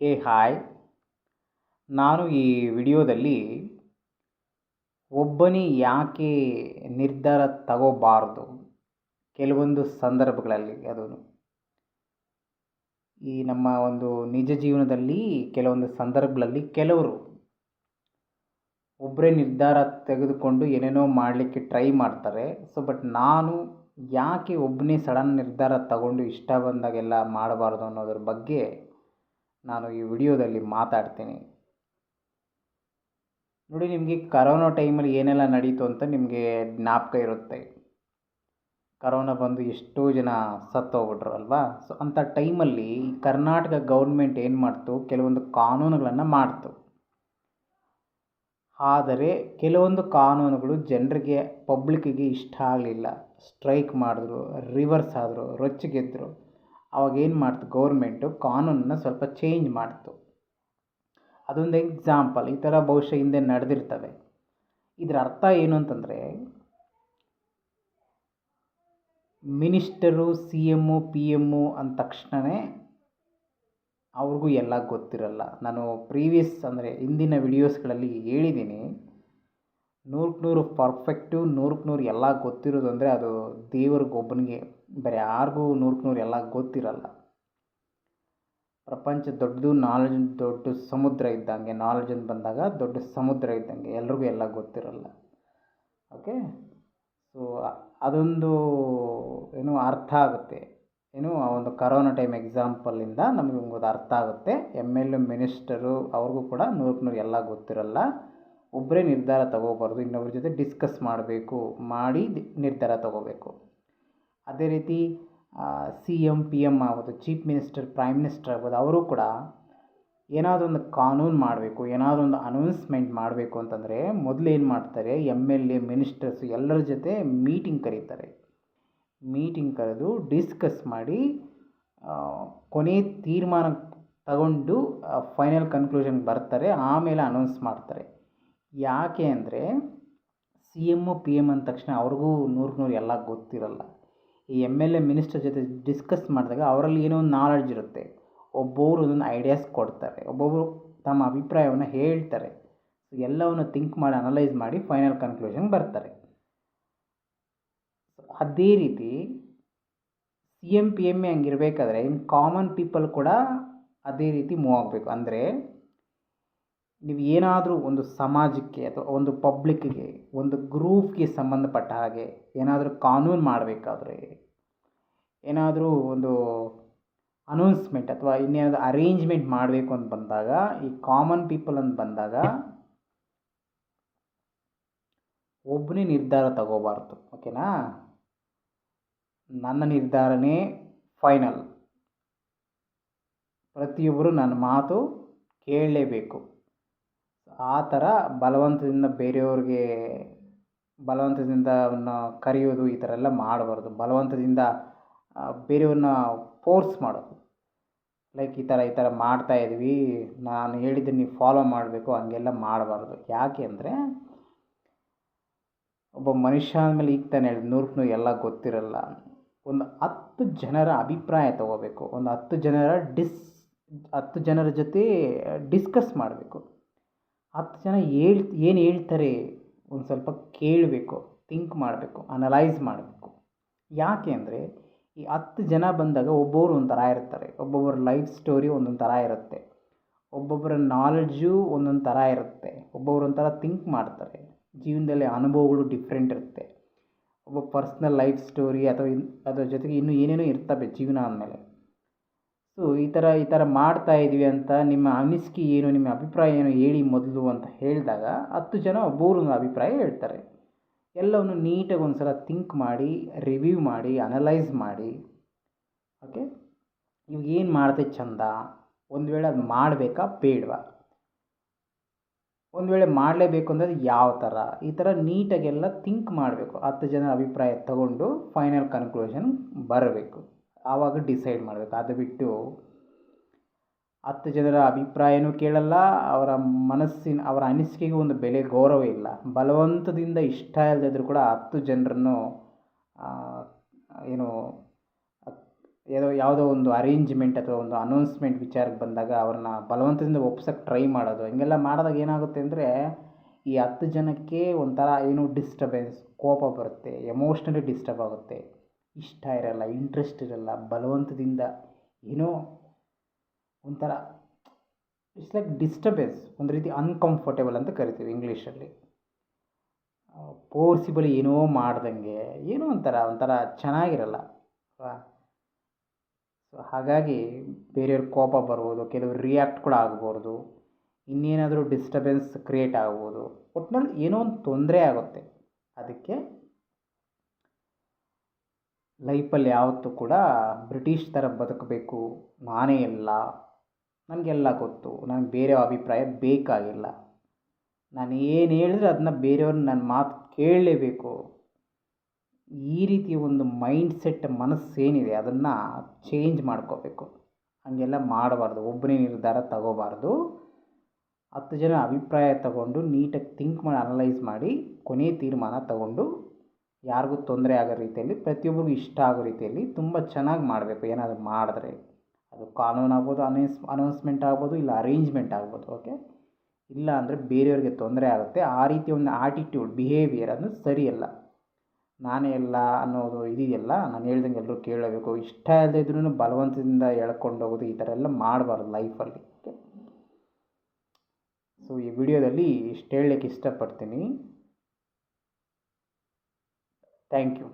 ಹೇ hi ನಾನು ಈ ವಿಡಿಯೋದಲ್ಲಿ ಒಬ್ಬನೇ ಯಾಕೆ ನಿರ್ಧಾರ ತಗೋಬಾರದು? ಕೆಲವೊಂದು ಸಂದರ್ಭಗಳಲ್ಲಿ ಅದು ಈ ನಮ್ಮ ಒಂದು ನಿಜ ಜೀವನದಲ್ಲಿ ಕೆಲವೊಂದು ಸಂದರ್ಭಗಳಲ್ಲಿ ಕೆಲವರು ಒಬ್ಬರೇ ನಿರ್ಧಾರ ತೆಗೆದುಕೊಂಡು ಏನೇನೋ ಮಾಡಲಿಕ್ಕೆ ಟ್ರೈ ಮಾಡ್ತಾರೆ. ಸೊ ಬಟ್ ನಾನು ಯಾಕೆ ಒಬ್ಬನೇ ಸಡನ್ ನಿರ್ಧಾರ ತಗೊಂಡು ಇಷ್ಟ ಬಂದಾಗೆಲ್ಲ ಮಾಡಬಾರ್ದು ಅನ್ನೋದ್ರ ಬಗ್ಗೆ ನಾನು ಈ ವಿಡಿಯೋದಲ್ಲಿ ಮಾತಾಡ್ತೀನಿ. ನೋಡಿ, ನಿಮಗೆ ಕರೋನಾ ಟೈಮಲ್ಲಿ ಏನೆಲ್ಲ ನಡೀತು ಅಂತ ನಿಮಗೆ ಜ್ಞಾಪಕ ಇರುತ್ತೆ. ಕರೋನಾ ಬಂದು ಎಷ್ಟೋ ಜನ ಸತ್ತೋಗ್ಬಿಟ್ರು ಅಲ್ವಾ? ಸೊ ಅಂಥ ಟೈಮಲ್ಲಿ ಕರ್ನಾಟಕ ಗೌರ್ಮೆಂಟ್ ಏನು ಮಾಡ್ತು? ಕೆಲವೊಂದು ಕಾನೂನುಗಳನ್ನು ಮಾಡ್ತು. ಆದರೆ, ಕೆಲವೊಂದು ಕಾನೂನುಗಳು ಜನರಿಗೆ, ಪಬ್ಲಿಕ್ಕಿಗೆ ಇಷ್ಟ ಆಗಲಿಲ್ಲ. ಸ್ಟ್ರೈಕ್ ಮಾಡಿದ್ರು, ರಿವರ್ಸ್ ಆದರು ರೊಚ್ಚಿಗೆದ್ದರು ಅವಾಗ ಏನು ಮಾಡ್ತು? ಗೌರ್ಮೆಂಟು ಕಾನೂನನ್ನು ಸ್ವಲ್ಪ ಚೇಂಜ್ ಮಾಡ್ತು. ಅದೊಂದು ಎಕ್ಸಾಂಪಲ್ ಈ ಥರ ಬಹುಶಃ ಹಿಂದೆ ನಡೆದಿರ್ತವೆ. ಇದರ ಅರ್ಥ ಏನು ಅಂತಂದರೆ, minister, C M P M ಅಂದ ತಕ್ಷಣವೇ ಅವ್ರಿಗೂ ಎಲ್ಲ ಗೊತ್ತಿರಲ್ಲ. ನಾನು ಪ್ರೀವಿಯಸ್ ಅಂದರೆ ಹಿಂದಿನ ವಿಡಿಯೋಸ್ಗಳಲ್ಲಿ ಹೇಳಿದ್ದೀನಿ ನೂರಕ್ಕೆ ನೂರು ಪರ್ಫೆಕ್ಟು ನೂರಕ್ಕೆ ನೂರು ಎಲ್ಲ ಗೊತ್ತಿರೋದು ಅಂದರೆ ಅದು ದೇವ್ರಿಗೊಬ್ಬನಿಗೆ. ಬೇರೆ ಯಾರಿಗೂ ನೂರಕ್ಕೆ ನೂರು ಎಲ್ಲ ಗೊತ್ತಿರಲ್ಲ. ಪ್ರಪಂಚ ದೊಡ್ಡದು ನಾಲೆಜ್ ದೊಡ್ಡ ಸಮುದ್ರ ಇದ್ದಂಗೆ. ನಾಲೆಜ್ ಅಂತ ಬಂದಾಗ ದೊಡ್ಡ ಸಮುದ್ರ ಇದ್ದಂಗೆ. ಎಲ್ರಿಗೂ ಎಲ್ಲ ಗೊತ್ತಿರಲ್ಲ. ಓಕೆ ಸೊ ಅದೊಂದು ಏನು ಅರ್ಥ ಆಗುತ್ತೆ. ಏನು, ಆ ಒಂದು ಕರೋನಾ ಟೈಮ್ ಎಕ್ಸಾಂಪಲಿಂದ ನಮಗೆ ಒಂದು ಅರ್ಥ ಆಗುತ್ತೆ. ಎಂ ಎಲ್ ಎ ಮಿನಿಸ್ಟರು ಅವ್ರಿಗೂ ಕೂಡ ನೂರಕ್ಕೆ ನೂರು ಎಲ್ಲ ಗೊತ್ತಿರಲ್ಲ. ಒಬ್ಬರೇ ನಿರ್ಧಾರ ತಗೋಬಾರ್ದು, ಇನ್ನೊಬ್ರ ಜೊತೆ ಡಿಸ್ಕಸ್ ಮಾಡಬೇಕು, ಮಾಡಿ ನಿರ್ಧಾರ ತಗೋಬೇಕು. ಅದೇ ರೀತಿ ಸಿ ಎಂ ಪಿ ಎಂ ಆಗ್ಬೋದು ಚೀಫ್ ಮಿನಿಸ್ಟರ್ ಪ್ರೈಮ್ ಮಿನಿಸ್ಟರ್ ಆಗ್ಬೋದು, ಅವರು ಕೂಡ ಏನಾದರೂ ಒಂದು ಕಾನೂನು ಮಾಡಬೇಕು ಏನಾದರೂ ಒಂದು ಅನೌನ್ಸ್ಮೆಂಟ್ ಮಾಡಬೇಕು ಅಂತಂದರೆ ಮೊದಲು ಏನು ಮಾಡ್ತಾರೆ ಎಂ ಎಲ್ ಎ ಮಿನಿಸ್ಟರ್ಸ್ ಎಲ್ಲರ ಜೊತೆ ಮೀಟಿಂಗ್ ಕರೀತಾರೆ. ಮೀಟಿಂಗ್ ಕರೆದು ಡಿಸ್ಕಸ್ ಮಾಡಿ ಕೊನೆ ತೀರ್ಮಾನ ತಗೊಂಡು ಫೈನಲ್ ಕನ್ಕ್ಲೂಷನ್ಗೆ ಬರ್ತಾರೆ, ಆಮೇಲೆ ಅನೌನ್ಸ್ ಮಾಡ್ತಾರೆ. ಯಾಕೆ ಅಂದರೆ ಸಿ ಎಮ್ಮು ಪಿ ಎಂ ಅಂದ ತಕ್ಷಣ ಅವ್ರಿಗೂ ನೂರಕ್ಕೆ ನೂರು ಎಲ್ಲ ಗೊತ್ತಿರಲ್ಲ. ಈ ಎಂ ಎಲ್ ಎ ಮಿನಿಸ್ಟರ್ ಜೊತೆ ಡಿಸ್ಕಸ್ ಮಾಡಿದಾಗ ಅವರಲ್ಲಿ ಏನೋ ಒಂದು ನಾಲೆಡ್ಜ್ ಇರುತ್ತೆ. ಒಬ್ಬೊಬ್ರು ಒಂದೊಂದು ಐಡಿಯಾಸ್ ಕೊಡ್ತಾರೆ. ಒಬ್ಬೊಬ್ಬರು ತಮ್ಮ ಅಭಿಪ್ರಾಯವನ್ನು ಹೇಳ್ತಾರೆ. ಸೊ ಎಲ್ಲವನ್ನು ಥಿಂಕ್ ಮಾಡಿ ಅನಲೈಸ್ ಮಾಡಿ ಫೈನಲ್ ಕನ್ಕ್ಲೂಷನ್ಗೆ ಬರ್ತಾರೆ. ಅದೇ ರೀತಿ ಸಿ ಎಂ ಪಿ ಎಂ ಎ ಹಂಗಿರ್ಬೇಕಾದ್ರೆ ಇನ್ನು ಕಾಮನ್ ಪೀಪಲ್ ಕೂಡ ಅದೇ ರೀತಿ ಮೂವ್ ಆಗಬೇಕು. ಅಂದರೆ ನೀವು ಏನಾದರೂ ಒಂದು ಸಮಾಜಕ್ಕೆ ಅಥವಾ ಒಂದು ಪಬ್ಲಿಕ್ಕಿಗೆ ಒಂದು ಗ್ರೂಪ್ಗೆ ಸಂಬಂಧಪಟ್ಟ ಹಾಗೆ ಏನಾದರೂ ಕಾನೂನು ಮಾಡಬೇಕಾದ್ರೆ, ಏನಾದರೂ ಒಂದು ಅನೌನ್ಸ್ಮೆಂಟ್ ಅಥವಾ ಇನ್ನೇನಾದರೂ ಅರೇಂಜ್ಮೆಂಟ್ ಮಾಡಬೇಕು ಅಂತ ಬಂದಾಗ, ಈ ಕಾಮನ್ ಪೀಪಲ್ ಅಂತ ಬಂದಾಗ ಒಬ್ಬನೇ ನಿರ್ಧಾರ ತಗೋಬಾರ್ದು ಓಕೆನಾ ನನ್ನ ನಿರ್ಧಾರನೇ ಫೈನಲ್ ಪ್ರತಿಯೊಬ್ಬರು ನನ್ನ ಮಾತು ಕೇಳಲೇಬೇಕು. ಆ ಥರ ಬಲವಂತದಿಂದ ಬೇರೆಯವ್ರಿಗೆ ಬಲವಂತದಿಂದ ಅವನ್ನ ಕರೆಯೋದು ಈ ಥರ ಎಲ್ಲ ಮಾಡಬಾರ್ದು. ಬಲವಂತದಿಂದ ಬೇರೆಯವ್ರನ್ನ ಫೋರ್ಸ್ ಮಾಡೋದು. ಲೈಕ್ ಈ ಥರ ಈ ಥರ ಮಾಡ್ತಾಯಿದ್ವಿ ನಾನು ಹೇಳಿದ್ದನ್ನು ನೀವು ಫಾಲೋ ಮಾಡಬೇಕು, ಹಂಗೆಲ್ಲ ಮಾಡಬಾರ್ದು. ಯಾಕೆ ಅಂದರೆ, ಒಬ್ಬ ಮನುಷ್ಯ ಅಂದಮೇಲೆ ಈಗ ತಾನೇ ಹೇಳಿದ ನೂರಕ್ಕೆ ನೂರು ಎಲ್ಲ ಗೊತ್ತಿರಲ್ಲ. ಒಂದು ಹತ್ತು ಜನರ ಅಭಿಪ್ರಾಯ ತಗೋಬೇಕು. ಒಂದು ಹತ್ತು ಜನರ ಡಿಸ್ ಹತ್ತು ಜನರ ಜೊತೆ ಡಿಸ್ಕಸ್ ಮಾಡಬೇಕು. ಹತ್ತು ಜನ ಹೇಳ್, ಏನು ಹೇಳ್ತಾರೆ ಒಂದು ಸ್ವಲ್ಪ ಕೇಳಬೇಕು ಥಿಂಕ್ ಮಾಡಬೇಕು ಅನಲೈಸ್ ಮಾಡಬೇಕು. ಯಾಕೆ ಅಂದರೆ, ಈ ಹತ್ತು ಜನ ಬಂದಾಗ ಒಬ್ಬೊಬ್ರು ಒಂಥರ ಇರ್ತಾರೆ. ಒಬ್ಬೊಬ್ಬರ ಲೈಫ್ ಸ್ಟೋರಿ ಒಂದೊಂದು ಥರ ಇರುತ್ತೆ. ಒಬ್ಬೊಬ್ಬರ ನಾಲೆಡ್ಜು ಒಂದೊಂದು ಥರ ಇರುತ್ತೆ. ಒಬ್ಬೊಬ್ರು ಒಂಥರ ಥಿಂಕ್ ಮಾಡ್ತಾರೆ. ಜೀವನದಲ್ಲಿ ಅನುಭವಗಳು ಡಿಫ್ರೆಂಟ್ ಇರುತ್ತೆ. ಒಬ್ಬ ಪರ್ಸ್ನಲ್ ಲೈಫ್ ಸ್ಟೋರಿ ಅಥವಾ ಅದ್ರ ಜೊತೆಗೆ ಇನ್ನೂ ಏನೇನೋ ಇರ್ತವೆ ಜೀವನ ಅಂದಮೇಲೆ. ಸೊ, ಈ ಥರ ಈ ಥರ ಮಾಡ್ತಾ ಇದ್ದೀವಿ ಅಂತ ನಿಮ್ಮ ಅನಿಸಿಕೆ ಏನು, ನಿಮ್ಮ ಅಭಿಪ್ರಾಯ ಏನು ಹೇಳಿ ಮೊದಲು ಅಂತ ಹೇಳಿದಾಗ ಹತ್ತು ಜನ ಒಬ್ಬರು ಅಭಿಪ್ರಾಯ ಹೇಳ್ತಾರೆ. ಎಲ್ಲವನ್ನು ನೀಟಾಗಿ ಒಂದು ಸಲ ಥಿಂಕ್ ಮಾಡಿ ರಿವ್ಯೂ ಮಾಡಿ ಅನಲೈಸ್ ಮಾಡಿ. ಓಕೆ ನೀವು ಏನು ಮಾಡಿದೆ ಚಂದ? ಒಂದು ವೇಳೆ ಅದು ಮಾಡಬೇಕಾ? ಬೇಡವಾ? ಒಂದು ವೇಳೆ ಮಾಡಲೇಬೇಕು ಅಂದರೆ ಯಾವ ಥರ ಈ ಥರ ನೀಟಾಗೆಲ್ಲ ಥಿಂಕ್ ಮಾಡಬೇಕು. ಹತ್ತು ಜನ ಅಭಿಪ್ರಾಯ ತಗೊಂಡು ಫೈನಲ್ ಕನ್ಕ್ಲೂಷನ್ ಬರಬೇಕು. ಆವಾಗ ಡಿಸೈಡ್ ಮಾಡಬೇಕು. ಅದು ಬಿಟ್ಟು ಹತ್ತು ಜನರ ಅಭಿಪ್ರಾಯನೂ ಕೇಳಲ್ಲ, ಅವರ ಮನಸ್ಸಿನ, ಅವರ ಅನಿಸಿಕೆಗೆ ಒಂದು ಬೆಲೆ ಗೌರವ ಇಲ್ಲ. ಬಲವಂತದಿಂದ ಇಷ್ಟ ಇಲ್ಲದಿದ್ದರೂ ಕೂಡ ಹತ್ತು ಜನರನ್ನು ಏನು ಯಾವುದೋ ಯಾವುದೋ ಒಂದು ಅರೇಂಜ್ಮೆಂಟ್ ಅಥವಾ ಒಂದು ಅನೌನ್ಸ್ಮೆಂಟ್ ವಿಚಾರಕ್ಕೆ ಬಂದಾಗ ಅವ್ರನ್ನ ಬಲವಂತದಿಂದ ಒಪ್ಸೋಕ್ಕೆ ಟ್ರೈ ಮಾಡೋದು. ಹಿಂಗೆಲ್ಲ ಮಾಡಿದಾಗ ಏನಾಗುತ್ತೆ ಅಂದರೆ, ಈ ಹತ್ತು ಜನಕ್ಕೆ ಒಂಥರ ಏನು ಡಿಸ್ಟರ್ಬೆನ್ಸ್ ಕೋಪ ಬರುತ್ತೆ ಎಮೋಷ್ನಲಿ ಡಿಸ್ಟರ್ಬ್ ಆಗುತ್ತೆ. ಇಷ್ಟ ಇರಲ್ಲ ಇಂಟ್ರೆಸ್ಟ್ ಇರಲ್ಲ, ಬಲವಂತದಿಂದ ಏನೋ ಒಂಥರ ಇಟ್ಸ್ ಲೈಕ್ ಡಿಸ್ಟರ್ಬೆನ್ಸ್ ಒಂದು ರೀತಿ ಅನ್ಕಂಫರ್ಟೇಬಲ್ ಅಂತ ಕರಿತೀವಿ ಇಂಗ್ಲೀಷಲ್ಲಿ ಪೋರ್ಸಿಬಲಿ ಏನೋ ಮಾಡ್ದಂಗೆ, ಏನೋ ಒಂಥರ ಒಂಥರ ಚೆನ್ನಾಗಿರಲ್ಲ ಸೊ ಹಾಗಾಗಿ ಬೇರೆಯವ್ರ ಕೋಪ ಬರ್ಬೋದು, ಕೆಲವರು ರಿಯಾಕ್ಟ್ ಕೂಡ ಆಗ್ಬೋದು, ಇನ್ನೇನಾದರೂ ಡಿಸ್ಟರ್ಬೆನ್ಸ್ ಕ್ರಿಯೇಟ್ ಆಗ್ಬೋದು, ಒಟ್ನಲ್ಲಿ ಏನೋ ಒಂದು ತೊಂದರೆ ಆಗುತ್ತೆ. ಅದಕ್ಕೆ ಲೈಫಲ್ಲಿ ಯಾವತ್ತೂ ಕೂಡ ಬ್ರಿಟಿಷ್ ಥರ ಬದುಕಬೇಕು ನಾನೇ ಎಲ್ಲ ನನಗೆಲ್ಲ ಗೊತ್ತು, ನನಗೆ ಬೇರೆ ಅಭಿಪ್ರಾಯ ಬೇಕಾಗಿಲ್ಲ. ನಾನು ಏನು ಹೇಳಿದ್ರೆ ಅದನ್ನ ಬೇರೆಯವ್ರನ್ನ ನನ್ನ ಮಾತು ಕೇಳಲೇಬೇಕು. ಈ ರೀತಿಯ ಒಂದು ಮೈಂಡ್ ಸೆಟ್ ಮನಸ್ಸೇನಿದೆ, ಅದನ್ನು ಚೇಂಜ್ ಮಾಡ್ಕೋಬೇಕು. ಹಾಗೆಲ್ಲ ಮಾಡಬಾರ್ದು, ಒಬ್ಬನೇ ನಿರ್ಧಾರ ತಗೋಬಾರ್ದು. ಹತ್ತು ಜನ ಅಭಿಪ್ರಾಯ ತಗೊಂಡು ನೀಟಾಗಿ ಥಿಂಕ್ ಮಾಡಿ, ಅನಲೈಸ್ ಮಾಡಿ ಕೊನೆಯ ತೀರ್ಮಾನ ತಗೊಂಡು ಯಾರಿಗೂ ತೊಂದರೆ ಆಗೋ ರೀತಿಯಲ್ಲಿ, ಪ್ರತಿಯೊಬ್ಬರಿಗೂ ಇಷ್ಟ ಆಗೋ ರೀತಿಯಲ್ಲಿ ತುಂಬ ಚೆನ್ನಾಗಿ ಮಾಡಬೇಕು. ಏನಾದರೂ ಮಾಡಿದ್ರೆ ಅದು ಕಾನೂನು ಆಗ್ಬೋದು, ಅನೌನ್ಸ್, ಅನೌನ್ಸ್ಮೆಂಟ್ ಆಗ್ಬೋದು, ಇಲ್ಲ ಅರೇಂಜ್ಮೆಂಟ್ ಆಗ್ಬೋದು, ಓಕೆ? ಇಲ್ಲ ಅಂದರೆ ಬೇರೆಯವ್ರಿಗೆ ತೊಂದರೆ ಆಗುತ್ತೆ. ಆ ರೀತಿಯ ಒಂದು ಆಟಿಟ್ಯೂಡ್, ಬಿಹೇವಿಯರ್ ಅದು ಸರಿಯಲ್ಲ. ನಾನೇ ಎಲ್ಲ ಅನ್ನೋದು ಇದೆಯಲ್ಲ ನಾನು ಹೇಳ್ದಂಗೆ ಎಲ್ಲರೂ ಕೇಳಬೇಕು. ಇಷ್ಟ ಇಲ್ಲದೇ ಇದ್ರೂ ಬಲವಂತದಿಂದ ಎಳ್ಕೊಂಡು ಹೋಗೋದು ಈ ಥರ ಎಲ್ಲ ಮಾಡಬಾರ್ದು ಲೈಫಲ್ಲಿ, ಓಕೆ? ಸೊ ಈ ವಿಡಿಯೋದಲ್ಲಿ ಇಷ್ಟು ಹೇಳಲಿಕ್ಕೆ ಇಷ್ಟಪಡ್ತೀನಿ. Thank you.